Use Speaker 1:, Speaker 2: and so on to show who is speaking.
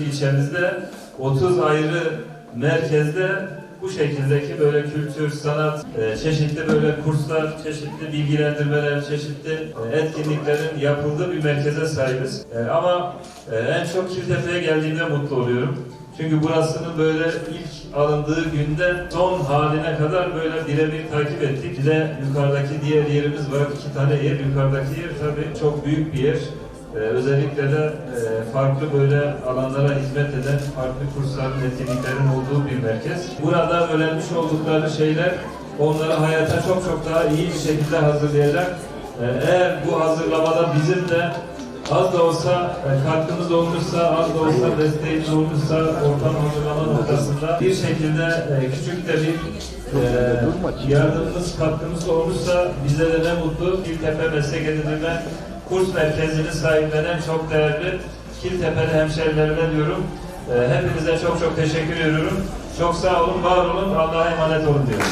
Speaker 1: ilçemizde 30 ayrı merkezde bu şekildeki böyle kültür, sanat, e, çeşitli böyle kurslar, çeşitli bilgilendirmeler, çeşitli e, etkinliklerin yapıldığı bir merkeze sahibiz. E, Ama en çok Kiltepe'ye geldiğimde mutlu oluyorum. Çünkü burasının böyle ilk alındığı günde son haline kadar böyle birebir takip ettik. Bir de yukarıdaki diğer yerimiz var. iki tane yer. Yukarıdaki yer tabii çok büyük bir yer. Ee, özellikle de e, farklı böyle alanlara hizmet eden farklı kursların, etkinliklerin olduğu bir merkez. Burada öğrenmiş oldukları şeyler onları hayata çok çok daha iyi bir şekilde hazırlayacak. Ee, eğer bu hazırlamada bizim de az da olsa e, katkımız olursa, az da olsa desteğimiz olursa ortam hazırlama noktasında bir şekilde e, küçük de bir e, yardımımız, katkımız olursa bize de ne mutlu. Kiltepe Meslek Edindirme Kurs Merkezi'ni sahiplenen çok değerli Kiltepe'li hemşerilerime diyorum. E, hepinize çok çok teşekkür ediyorum. Çok sağ olun, var olun, Allah'a emanet olun diyorum.